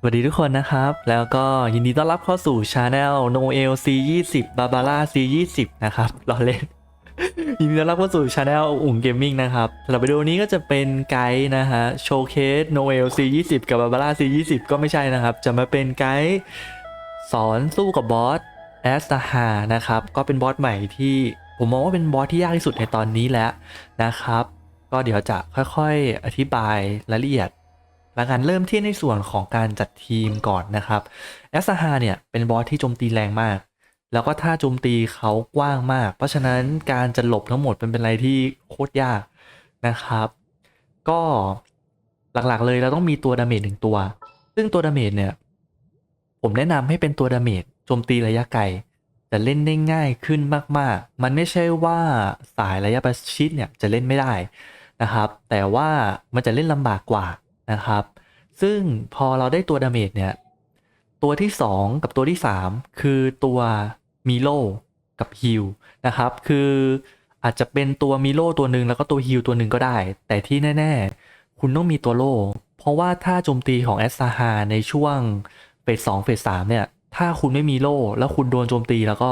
สวัสดีทุกคนนะครับ แล้วก็ยินดีต้อนรับเข้าสู่ช anel Noel C 2 0 Barbara C 2 0นะครับรอเล่น ยินดีต้อนรับเข้าสู่ช anel อุ่งเกมมิ่งนะครับสำหรับวิดีโอนี้ก็จะเป็นไกด์นะฮะโชว์เคส Noel C 2 0กับ Barbara C 2 0ก็ไม่ใช่นะครับ จะมาเป็นไกด์สอนสู้กับบอสแอสตาฮานะครับ ก็เป็นบอสใหม่ที่ผมมองว่าเป็นบอสที่ยากที่สุดในตอนนี้แล้วนะครับ ก็เดี๋ยวจะค่อยๆ อธิบายรายละเอียด แล้วกันเริ่มที่ในส่วนของการจัดทีมก่อนนะครับแอสฮาเนี่ยเป็นบอสที่โจมตีแรงมาก แล้วก็ท่าโจมตีเขากว้างมาก เพราะฉะนั้นการจะหลบทั้งหมดเป็นเป็นอะไรที่โคตรยากนะครับ ก็หลักๆเลยเราต้องมีตัวดาเมจหนึ่งตัว ซึ่งตัวดาเมจเนี่ยผมแนะนำให้เป็นตัวดาเมจโจมตีระยะไกลจะเล่นได้ง่ายขึ้นมากๆ มันไม่ใช่ว่าสายระยะประชิดเนี่ยจะเล่นไม่ได้นะครับ แต่ว่ามันจะเล่นลำบากกว่านะครับ ซึ่งพอเราได้ตัวดาเมจเนี่ย ตัวที่ 2 กับตัวที่ 3 คือตัวมิโลกับฮิลนะครับ คืออาจจะเป็นตัวมิโลตัวหนึ่งแล้วก็ตัวฮิลตัวหนึ่งก็ได้ แต่ที่แน่ ๆ คุณต้องมีตัวโล เพราะว่าถ้าโจมตีของแอสซาฮาในช่วงเฟสสองเฟสสามเนี่ย ถ้าคุณไม่มีโลแล้วคุณโดนโจมตีแล้วก็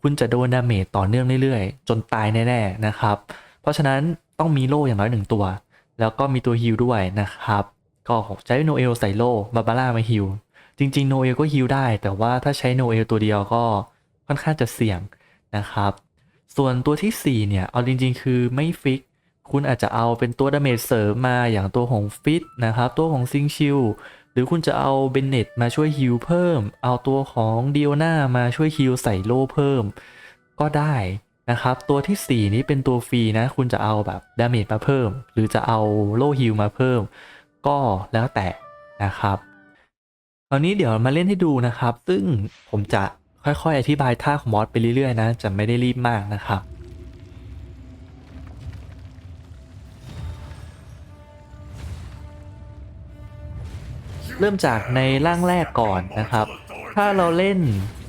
คุณจะโดนดาเมจต่อเนื่องเรื่อยๆ จนตายแน่ๆนะครับ เพราะฉะนั้นต้องมีโลอย่างน้อยหนึ่งตัว แล้วก็มีตัวฮิลด้วยนะครับ ก็ใช้โนเอลใส่โล่บาบาร่ามาฮิลจริงๆโนเอลก็ฮิลได้ แต่ว่าถ้าใช้โนเอลตัวเดียวก็ค่อนข้างจะเสี่ยงนะครับ ส่วนตัวทีสี่ 4 เนี่ย เอาจริงๆ คือไม่ฟิก คุณอาจจะเอาเป็นตัวดาเมจเสริมมาอย่างตัวของฟิตนะครับ ตัวของซิงชิลหรือคุณจะเอาเบนเน็ตมาช่วยฮิลเพิ่ม เอาตัวของดิโอนามาช่วยฮิลใส่โล่เพิ่ม ก็ได้นะครับ ตัวทีสี่4 นี้เป็นตัวฟรีนะ คุณจะเอาแบบดาเมจมาเพิ่ม หรือจะเอาโล่ฮิลมาเพิ่ม ก็แล้วแต่นะครับตอนนี้เดี๋ยวมาเล่นให้ดูนะครับ ซึ่งผมจะค่อยๆ อธิบายท่าของมอสไปเรื่อยๆนะ จะไม่ได้รีบมากนะครับเริ่มจากในร่างแรกก่อนนะครับ ถ้าเราเล่น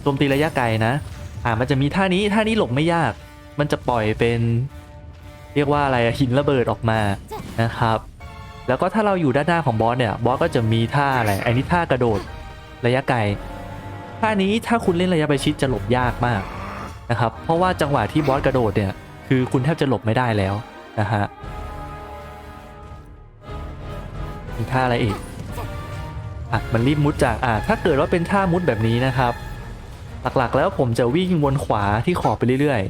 โจมตีระยะไกลนะ อ่า มันจะมีท่านี้ ท่านี้หลบไม่ยาก มันจะปล่อยเป็น เรียกว่าอะไรหินระเบิดออกมานะครับ แล้วก็ถ้าเราอยู่ด้านหน้าของบอสเนี่ยบอสก็จะมีท่าอะไรอันนี้ท่ากระโดดระยะไกลท่านี้ถ้าคุณเล่นระยะประชิดจะหลบยากมากนะครับเพราะว่าจังหวะที่บอสกระโดดเนี่ยคือคุณแทบจะหลบไม่ได้แล้วนะฮะมีท่าอะไรอีกอะมันรีบมุดจากอะถ้าเกิดว่าเป็นท่ามุดแบบนี้นะครับ หลักๆแล้วผมจะวิ่งวนขวาที่ขอบไปเรื่อย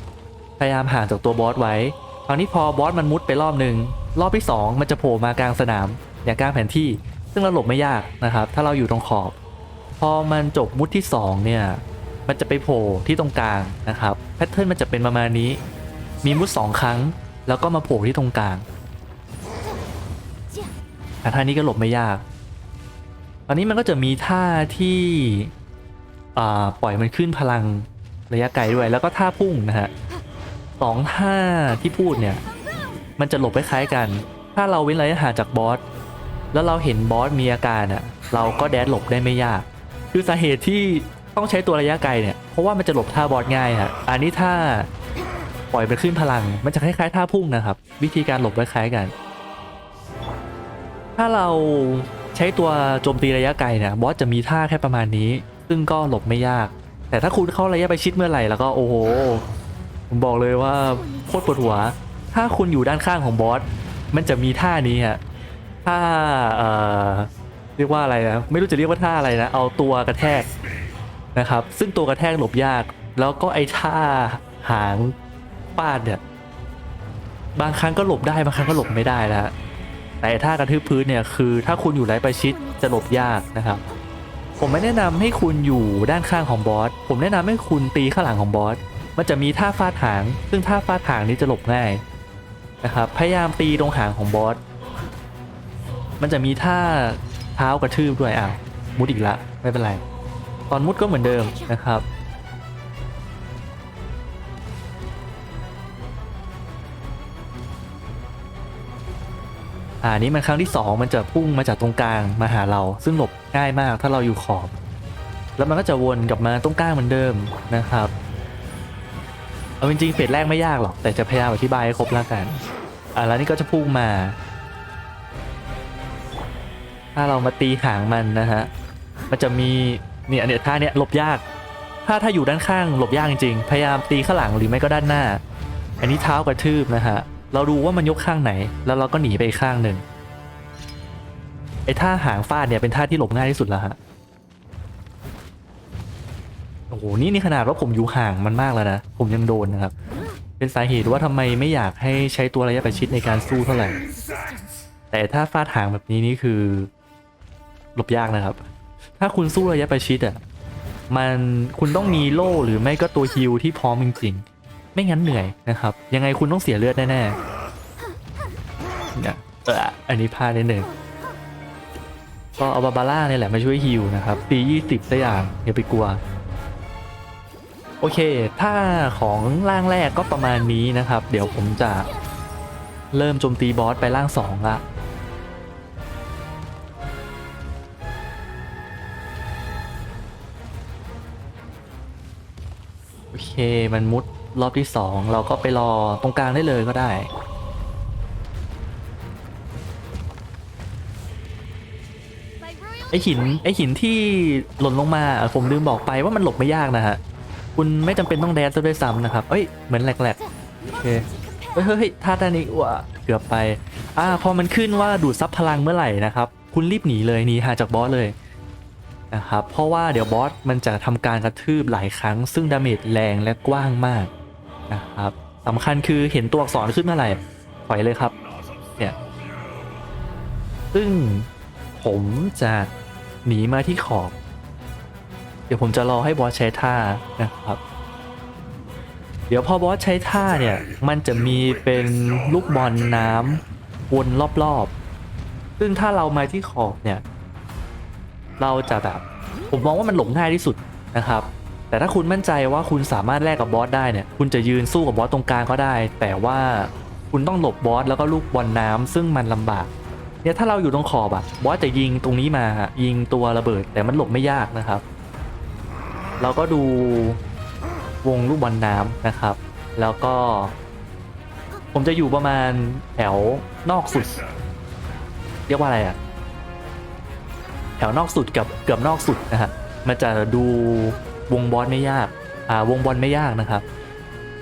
ๆ พยายามห่างจากตัวบอสไว้คราวนี้พอบอสมันมุดไปรอบหนึ่ง รอบที่ 2 มันจะโผล่มากลางสนามอย่างกลางแผนที่ ซึ่งเราหลบไม่ยากนะครับ ถ้าเราอยู่ตรงขอบ พอมันจบมุดที่ 2 เนี่ย มันจะไปโผล่ที่ตรงกลางนะครับแพทเทิร์นมันจะเป็นประมาณนี้ มีมุด 2 ครั้ง แล้วก็มาโผล่ที่ตรงกลางแต่ท่านี้ก็หลบไม่ยาก ตอนนี้มันก็จะมีท่าที่อ่าปล่อยมันขึ้นพลังระยะไกลด้วย แล้วก็ท่าพุ่งนะฮะสองท่าที่พูดเนี่ย มันจะหลบคล้ายๆกัน ถ้าเราเว้นระยะห่างจากบอส แล้วเราเห็นบอสมีอาการอะ เราก็แดดหลบได้ไม่ยาก คือสาเหตุที่ต้องใช้ตัวระยะไกลเนี่ย เพราะว่ามันจะหลบท่าบอสง่ายฮะ อันนี้ถ้าปล่อยมันขึ้นพลัง มันจะคล้ายๆท่าพุ่งนะครับ วิธีการหลบคล้ายๆกัน ถ้าเราใช้ตัวโจมตีระยะไกลเนี่ย บอสจะมีท่าแค่ประมาณนี้ ซึ่งก็หลบไม่ยาก แต่ถ้าคุณเข้าระยะไปชิดเมื่อไหร่แล้วก็โอ้โหผมบอกเลยว่าโคตรปวดหัว ถ้าคุณอยู่ด้านข้างของบอส มันจะมีท่านี้ฮะ ท่าเอ่อเรียกว่าอะไรนะ ไม่รู้จะเรียกว่าท่าอะไรนะ เอาตัวกระแทกนะครับ ซึ่งตัวกระแทกหลบยาก แล้วก็ไอ้ท่าหางปาดเนี่ย บางครั้งก็หลบได้ บางครั้งก็หลบไม่ได้นะฮะ แต่ท่ากระทืบพื้นเนี่ยคือ ถ้าคุณอยู่ไร้ประชิดจะหลบยากนะครับผมไม่แนะนำให้คุณอยู่ด้านข้างของบอส ผมแนะนำให้คุณตีข้างหลังของบอส มันจะมีท่าฟาดหาง ซึ่งท่าฟาดหางนี้จะหลบง่าย นะครับ พยายามตีตรงหางของบอส มันจะมีท่าเท้ากระทืบด้วยอ้าวมุดอีกละไม่เป็นไร ตอนมุดก็เหมือนเดิมนะครับ อ่านี้มันครั้งที่ 2 มันจะพุ่งมาจากตรงกลางมาหาเรา ซึ่งหลบง่ายมากถ้าเราอยู่ขอบ แล้วมันก็จะวนกลับมาตรงกลางเหมือนเดิมนะครับ เอาจริงๆเฟสแรกไม่ยากหรอก แต่จะพยายามอธิบายให้ครบแล้วกัน อ่าแล้วนี่ก็จะพุ่งมา ถ้าเรามาตีหางมันนะฮะ มันจะมีเนี่ยเนี่ยท่าเนี้ยหลบยาก ถ้าถ้าอยู่ด้านข้างหลบยากจริงๆ พยายามตีข้างหลังหรือไม่ก็ด้านหน้า อันนี้เท้ากระทืบนะฮะ เราดูว่ามันยกข้างไหน แล้วเราก็หนีไปข้างหนึ่งไอ้ท่าหางฟาดเนี่ยเป็นท่าที่หลบง่ายที่สุดแล้วฮะ โอ้โหนี่นี่ขนาดว่าผมอยู่ห่างมันมากแล้วนะผมยังโดนนะครับ เป็นสาเหตุว่าทำไมไม่อยากให้ใช้ตัวระยะประชิดในการสู้เท่าไหร่ แต่ถ้าฟาดหางแบบนี้นี่คือหลบยากนะครับ ถ้าคุณสู้ระยะประชิดอะมันคุณต้องมีโล่หรือไม่ก็ตัวฮิลที่พร้อมจริงๆ ไม่งั้นเหนื่อยนะครับ ยังไงคุณต้องเสียเลือดแน่ๆเนี่ยเอออันนี้พลาดนิดหนึ่งก็เอาบาบาร่าเนี่ยแหละมาช่วยฮิลนะครับตียี่สิบสักอย่างอย่าไปกลัว โอเค ถ้าของร่างแรกก็ประมาณนี้นะครับ เดี๋ยวผมจะเริ่มโจมตีบอสไปร่างสองละโอเค มันมุดรอบที่สองเราก็ไปรอตรงกลางได้เลยก็ได้ไอหินไอหินที่หล่นลงมาผมลืมบอกไปว่ามันหลบไม่ยากนะฮะ คุณไม่จำเป็นต้องแดนซะด้วยซ้ำนะครับ เอ้ย เหมือนแหลกๆ โอเค เฮ้ยเฮ้ยท่าด้านนี้ว่ะเกือบไป อ่า พอมันขึ้นว่าดูดซับพลังเมื่อไหร่นะครับ คุณรีบหนีเลยหนีห่างจากบอสเลยนะครับ เพราะว่าเดี๋ยวบอสมันจะทำการกระทืบหลายครั้ง ซึ่งดาเมจแรงและกว้างมากนะครับสำคัญคือเห็นตัวอักษรขึ้นเมื่อไหร่ถอยเลยครับ เนี่ย ซึ่งผมจะหนีมาที่ขอบ เดี๋ยวผมจะรอให้บอสใช้ท่านะครับ เดี๋ยวพอบอสใช้ท่าเนี่ยมันจะมีเป็นลูกบอลน้ำวนรอบๆ ซึ่งถ้าเรามาที่ขอบเนี่ย เราจะแบบผมมองว่ามันหลบง่ายที่สุดนะครับ แต่ถ้าคุณมั่นใจว่าคุณสามารถแลกกับบอสได้เนี่ย คุณจะยืนสู้กับบอสตรงกลางก็ได้ แต่ว่าคุณต้องหลบบอสแล้วก็ลูกบอลน้ำซึ่งมันลำบาก เนี่ยถ้าเราอยู่ตรงขอบอะบอสจะยิงตรงนี้มายิงตัวระเบิด แต่มันหลบไม่ยากนะครับ เราก็ดูวงลูกบอลน้ำนะครับ แล้วก็ ผมจะอยู่ประมาณแถวนอกสุด เรียกว่าอะไรอะแถวนอกสุดกับเกือบนอกสุดนะฮะมันจะดูวงบอลไม่ยาก อ่าวงบอลไม่ยากนะครับ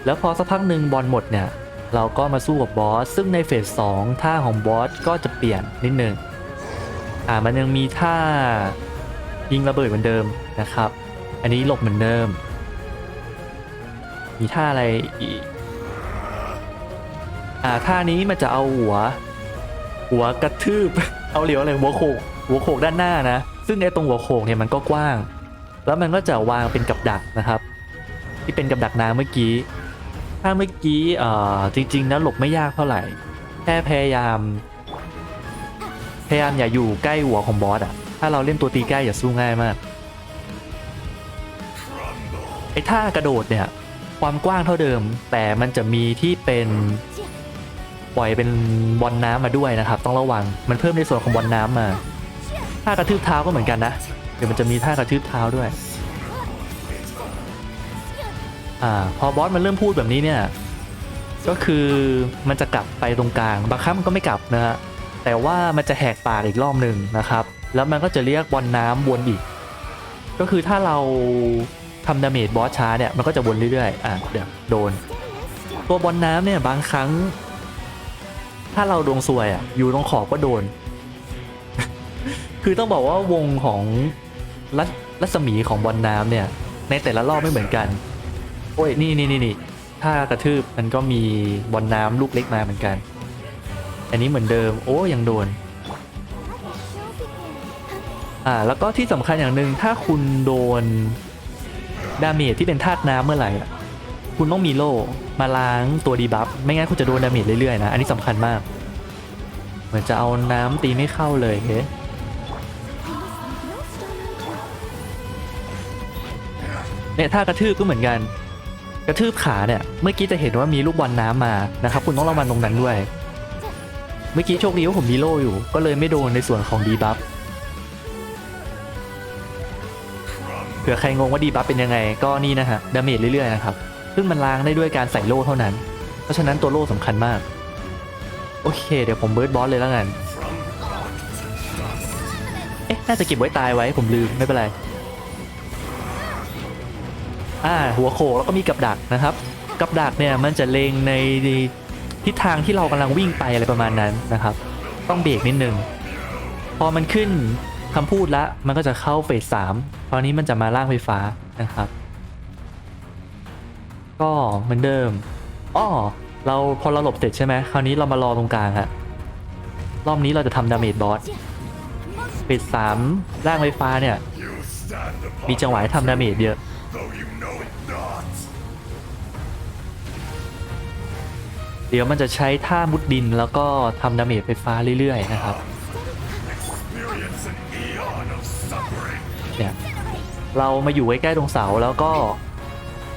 แล้วพอสักพักหนึ่งบอลหมดเนี่ย เราก็มาสู้กับบอส ซึ่งในเฟสสองท่าของบอสก็จะเปลี่ยนนิดนึง อ่า มันยังมีท่ายิงระเบิดเหมือนเดิมนะครับ อันนี้หลบเหมือนเดิม มีท่าอะไรอีกอ่าท่านี้มันจะเอาหัว หัวกระทืบ เอาเหลียวอะไรหัวโขกหัวโขกด้านหน้านะ ซึ่งไอ้ตรงหัวโขกเนี่ยมันก็กว้าง แล้วมันก็จะวางเป็นกับดักนะครับ ที่เป็นกับดักน้ำเมื่อกี้ ถ้าเมื่อกี้เอ่อจริงๆนะหลบไม่ยากเท่าไหร่ แค่พยายาม พยายามอย่าอยู่ใกล้หัวของบอสอะถ้าเราเล่นตัวตีใกล้อย่าสู้ง่ายมาก อ้ท่ากระโดดเนี่ยความกว้างเท่าเดิม แต่มันจะมีที่เป็นปล่อยเป็นบอลน้ำมาด้วยนะครับ ต้องระวังมันเพิ่มในส่วนของบอลน้ำมาท่ากระทืบเท้าก็เหมือนกันนะเดี๋ยวมันจะมีท่ากระทืบเท้าด้วยอ่าพอบอสมันเริ่มพูดแบบนี้เนี่ยก็คือมันจะกลับไปตรงกลางบางครั้งมันก็ไม่กลับนะฮะแต่ว่ามันจะแหกปากอีกรอบหนึ่งนะครับ แล้วมันก็จะเรียกบอลน้ำวนอีก ก็คือถ้าเรา ทำดาเมจบอสช้าเนี่ยมันก็จะวนเรื่อยๆ อะเดี๋ยวโดน ตัวบอลน้ำเนี่ยบางครั้ง ถ้าเราดวงซวยอะอยู่ตรงขอบก็โดน คือต้องบอกว่าวงของรัศรัศมีของบอลน้ำเนี่ย ในแต่ละรอบไม่เหมือนกัน โอ้ยนี่นี่นี่นี่ถ้ากระทืบมันก็มีบอลน้ำลูกเล็กมาเหมือนกัน อันนี้เหมือนเดิม โอ้ยังโดนอ่าแล้วก็ที่สำคัญอย่างหนึ่งถ้าคุณโดน ดาเมจที่เป็นธาตุน้ำเมื่อไหร่คุณต้องมีโล่มาล้างตัวดีบัฟไม่งั้นคุณจะโดนดาเมจเรื่อยๆนะ อันนี้สำคัญมาก เหมือนจะเอาน้ำตีไม่เข้าเลยเฮ้เนี่ยถ้ากระทืบก็เหมือนกัน กระทืบขาเนี่ย เมื่อกี้จะเห็นว่ามีลูกบอลน้ำมานะครับ คุณต้องระวังตรงนั้นด้วย เมื่อกี้โชคดีว่าผมมีโล่อยู่ ก็เลยไม่โดนในส่วนของดีบัฟ ผื่อใครงงว่าดีบัฟเป็นยังไงก็นี่นะฮะดาเมจเรื่อยๆนะครับซึ่งมันล้างได้ด้วยการใส่โล่เท่านั้น เพราะฉะนั้นตัวโล่สำคัญมาก โอเค เดี๋ยวผมเบิร์ดบอสเลยแล้วกันเอ๊ะน่าจะเก็บไว้ตายไว้ผมลืมไม่เป็นไรอ่าหัวโขกแล้วก็มีกับดักนะครับ กับดักเนี่ยมันจะเลงในทิศทางที่เรากำลังวิ่งไปอะไรประมาณนั้นนะครับ ต้องเบรกนิดนึงพอมันขึ้นคำพูดละมันก็จะเข้าเฟสสาม ตอนนี้มันจะมาลางไฟฟ้านะครับ ก็เหมือนเดิมอ้อเราพอเราหลบเสร็จใช่ไหมคราวนี้เรามารอตรงกลางฮะรอบนี้เราจะทำดาเมจบอสเฟสสามล่างไฟฟ้าเนี่ย มีจังหวะให้ทำดาเมจเยอะเดี๋ยวมันจะใช้ท่ามุดดินแล้วก็ทำดาเมจไฟฟ้าเรื่อยๆนะครับ เรามาอยู่ใกล้ๆตรงเสาแล้วก็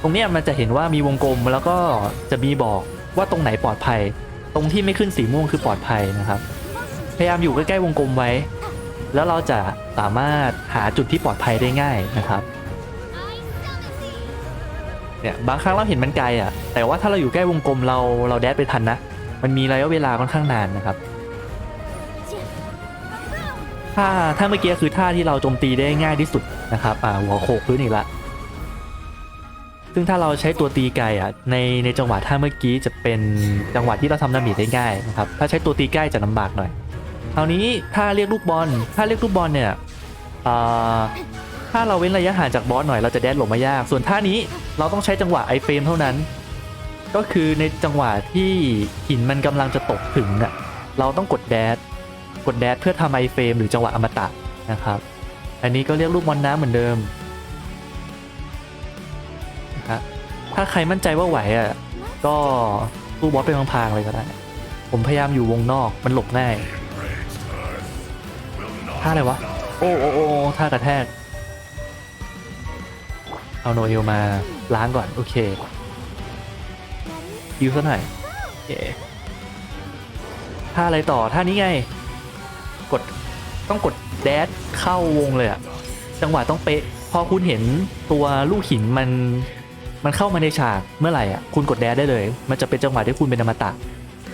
ตรงเนี้ยมันจะเห็นว่ามีวงกลมแล้วก็จะมีบอกว่าตรงไหนปลอดภัย ตรงที่ไม่ขึ้นสีม่วงคือปลอดภัยนะครับ พยายามอยู่ใกล้ๆวงกลมไว้ แล้วเราจะสามารถหาจุดที่ปลอดภัยได้ง่ายนะครับเนี่ยบางครั้งเราเห็นมันไกลอะ แต่ว่าถ้าเราอยู่ใกล้วงกลมเราเราแดดไปทันนะ มันมีระยะเวลาค่อนข้างนานนะครับถ้าถ้าเมื่อกี้คือท่าที่เราโจมตีได้ง่ายที่สุด นะครับอ่าหัวโขกพื้นอีกละซึ่งถ้าเราใช้ตัวตีไกลอะในในจังหวะท่าเมื่อกี้จะเป็นจังหวะที่เราทำดาเมจได้ง่ายนะครับถ้าใช้ตัวตีใกล้จะลำบากหน่อยคราวนี้ถ้าเรียกลูกบอลถ้าเรียกลูกบอลเนี่ยถ้าเราเว้นระยะห่างจากบอสหน่อยเราจะแดดหลบมายาก ส่วนท่านี้เราต้องใช้จังหวะไอเฟรมเท่านั้น ก็คือในจังหวะที่หินมันกำลังจะตกถึงอะเราต้องกดแดดกดแดดเพื่อทำไอเฟรมหรือจังหวะอมตะนะครับ อันนี้ก็เรียกลูกบอลน้ำเหมือนเดิมนะครับถ้าใครมั่นใจว่าไหวอะก็สู้บอสไปพลางๆเลยก็ได้ ผมพยายามอยู่วงนอกมันหลบง่ายท่าอะไรวะ โอ้โอ้โอ้ท่ากระแทก เอาโนเอลมาล้างก่อน โอเคยิวซะหน่อยโอเคท่าอะไรต่อท่านี้ไง กด ต้องกดแดชเข้าวงเลยอะจังหวะต้องเป๊ะ พอคุณเห็นตัวลูกหินมันมันเข้ามาในฉากเมื่อไหร่อะคุณกดแดชได้เลย มันจะเป็นจังหวะที่คุณเป็นอมตะ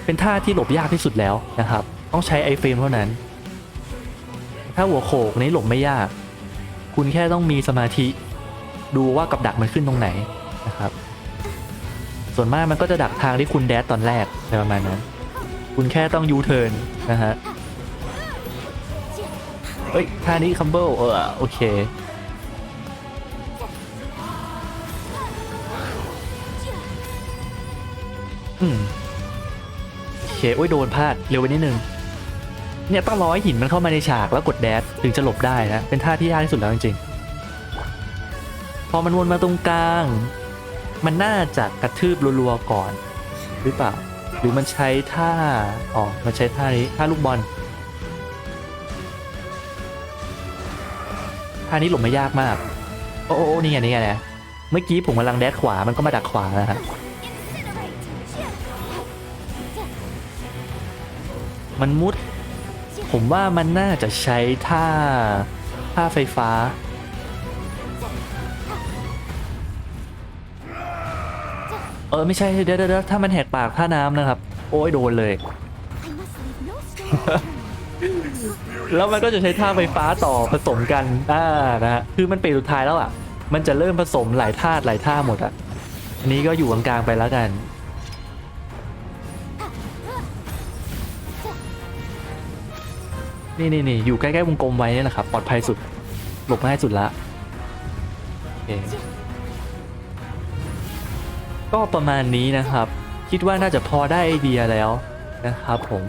เป็นท่าที่หลบยากที่สุดแล้วนะครับ ต้องใช้ไอเฟรมเท่านั้น ถ้าหัวโขกนี้หลบไม่ยาก คุณแค่ต้องมีสมาธิ ดูว่ากับดักมันขึ้นตรงไหนนะครับ ส่วนมากมันก็จะดักทางที่คุณแดดตอนแรกอะไรประมาณนั้น คุณแค่ต้องยูเทิร์นนะฮะ ฮ้ยท่านี้คัมเบิลเออโอเค อืมโอเคโอ้ยโดนพลาดเร็วไปนิดนึง เนี่ยต้องรอให้หินมันเข้ามาในฉากแล้วกดแดดถึงจะหลบได้นะ เป็นท่าที่ยากที่สุดแล้วจริงๆ พอมันวนมาตรงกลาง มันน่าจะกระทืบรัวๆก่อน หรือเปล่า หรือมันใช้ท่า อ๋อ มันใช้ท่านี้ท่าลูกบอล ท่านี้หลบไม่ยากมาก โอ้โอ้นี่ไงนี่ไงนะเมื่อกี้ผมกำลังแดดขวามันก็มาดักขวานะฮะมันมุด ผมว่ามันน่าจะใช้ท่าท่าไฟฟ้า เออ ไม่ใช่เดี๋ยวเดี๋ยวเดี๋ยวถ้ามันแหกปากท่าน้ำนะครับ โอ้ยโดนเลย แล้วมันก็จะใช้ท่าไฟฟ้าต่อผสมกันอ่านะฮะคือมันเป็นสุดท้ายแล้วอะ มันจะเริ่มผสมหลายท่าหลายท่าหมดอะอันนี้ก็อยู่กลางๆไปแล้วกันนี่นี่นี่อยู่ใกล้ๆวงกลมไว้นี่แหละครับปลอดภัยสุดหลบง่ายสุดละโอเคก็ประมาณนี้นะครับ คิดว่าน่าจะพอได้ไอเดียแล้วนะครับผม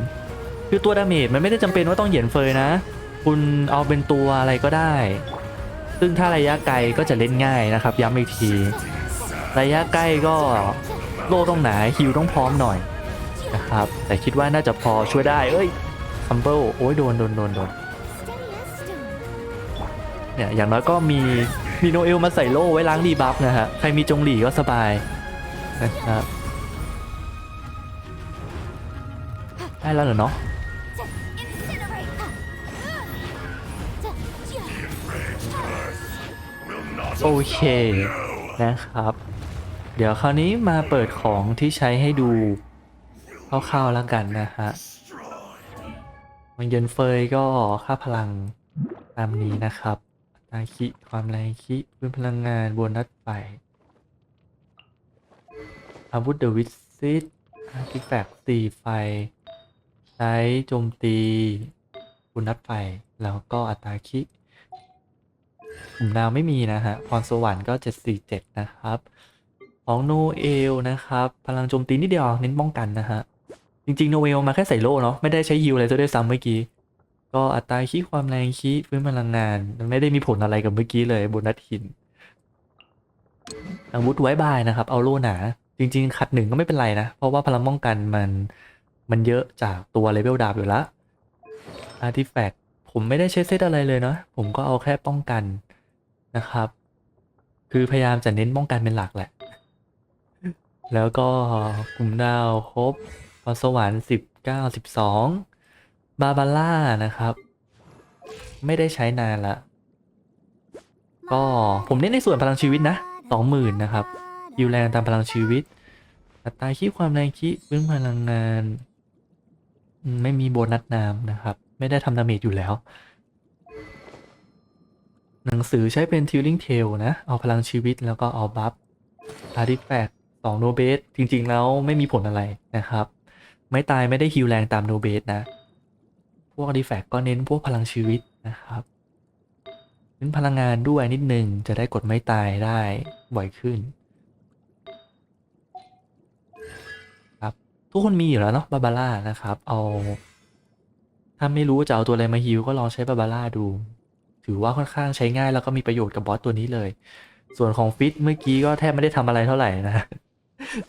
คือตัวดาเมจมันไม่ได้จำเป็นว่าต้องเหยียนเฟยนะ คุณเอาเป็นตัวอะไรก็ได้ ซึ่งถ้าระยะไกลก็จะเล่นง่ายนะครับ ย้ำอีกที ระยะใกล้ก็โลต้องหนาฮิวต้องพร้อมหน่อยนะครับ แต่คิดว่าน่าจะพอช่วยได้ เอ้ยคัมเบิลโอ้ยโดนโดนโดนโดนเนี่ยอย่างน้อยก็มีมีโนเอลมาใส่โล่ไว้ล้างดีบัฟนะฮะ ใครมีจงหลี่ก็สบายนะครับได้แล้วเหรอเนาะ โอเคนะครับ เดี๋ยวคราวนี้มาเปิดของที่ใช้ให้ดูคร่าวๆแล้วกันนะฮะมันเย็นเฟยก็ค่าพลังตามนี้นะครับอัตาคิความแรงคิพื้นพลังงานบนนัดไป อาวุธเดวิซิตอาร์ติแฟกต์ตีไฟ ใช้โจมตีบุญนัดไฟ แล้วก็อัตราคิ กลุ่มดาวไม่มีนะฮะพรสวรรค์ก็ 747 นะครับ ของโนเอลนะครับ พลังโจมตีนิดเดียวเน้นป้องกันนะฮะ จริงๆ โนเอลมาแค่ใส่โล่เนาะไม่ได้ใช้ฮิวอะไรซะด้วยซ้ำเมื่อกี้ ก็อัตราคีความแรงคีฟื้นพลังงานมันไม่ได้มีผลอะไรกับเมื่อกี้เลยบนนัดหินอาวุธไว้บายนะครับ เอาโล่หนา จริง ๆ ขัดหนึ่งก็ไม่เป็นไรนะ เพราะว่าพลังป้องกันมันมันเยอะจากตัวเลเวลดาบอยู่ละอาร์ติแฟกต์ผมไม่ได้ใช้เซตอะไรเลยเนาะผมก็เอาแค่ป้องกัน นะครับ คือพยายามจะเน้นป้องกันเป็นหลักแหละ แล้วก็กลุ่มดาวครบพรสวรรค์สิบเก้าสิบสองบาบาร่านะครับ ไม่ได้ใช้นานละ ก็ผมเน้นในส่วนพลังชีวิตนะสองหมื่นนะครับยิวแรงตามพลังชีวิต อัตราคีความแรงคีพื้นพลังงาน ไม่มีโบนัสนามนะครับ ไม่ได้ทำดาเมจอยู่แล้ว หนังสือใช้เป็น Tilling Tale นะ เอาพลังชีวิตแล้วก็เอาบัฟ Artifact สองโนเบสจริงๆแล้วไม่มีผลอะไรนะครับ ไม่ตายไม่ได้ฮิวแรงตามโนเบสนะ พวก Artifact ก็เน้นพวกพลังชีวิตนะครับเน้นพลังงานด้วยนิดนึงจะได้กดไม่ตายได้บ่อยขึ้น ครับ ทุกคนมีอยู่แล้วเนาะบาบาร่านะครับ เอา ถ้าไม่รู้จะเอาตัวอะไรมาฮิวก็ลองใช้บาบาร่าดู ถือว่าค่อนข้างใช้ง่ายแล้วก็มีประโยชน์กับบอสตัวนี้เลย ส่วนของฟิตเมื่อกี้ก็แทบไม่ได้ทำอะไรเท่าไหร่นะ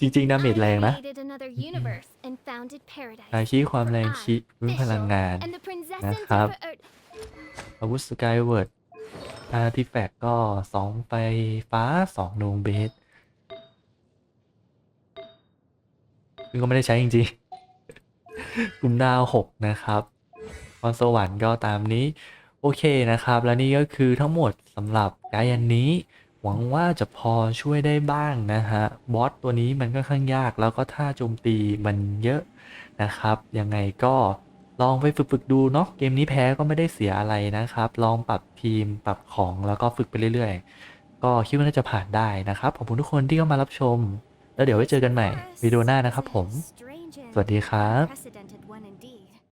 จริงๆดาเมจแรงนะ created another universe and founded paradise อาชีความแรงคิพื้นพลังงาน and the princess นะครับ and Tifa- อาวุธสกายเวิร์ดอาร์ติแฟกก็สองไฟฟ้าสองโนเบสซึ่งก็ไม่ได้ใช้จริงๆ กลุ่มดาวหกนะครับพรสวรรค์ก็ตามนี้ โอเคนะครับ และนี่ก็คือทั้งหมดสำหรับไกด์อันนี้ หวังว่าจะพอช่วยได้บ้างนะฮะ บอสตัวนี้มันก็ค่อนข้างยากแล้วก็ท่าโจมตีมันเยอะนะครับ ยังไงก็ลองไปฝึกๆดูเนาะเกมนี้แพ้ก็ไม่ได้เสียอะไรนะครับ ลองปรับทีมปรับของแล้วก็ฝึกไปเรื่อยๆ ก็คิดว่าน่าจะผ่านได้นะครับ ขอบคุณทุกคนที่เข้ามารับชม แล้วเดี๋ยวไว้เจอกันใหม่วิดีโโอหน้านะครับผม strange and สวัสดีครับ unprecedented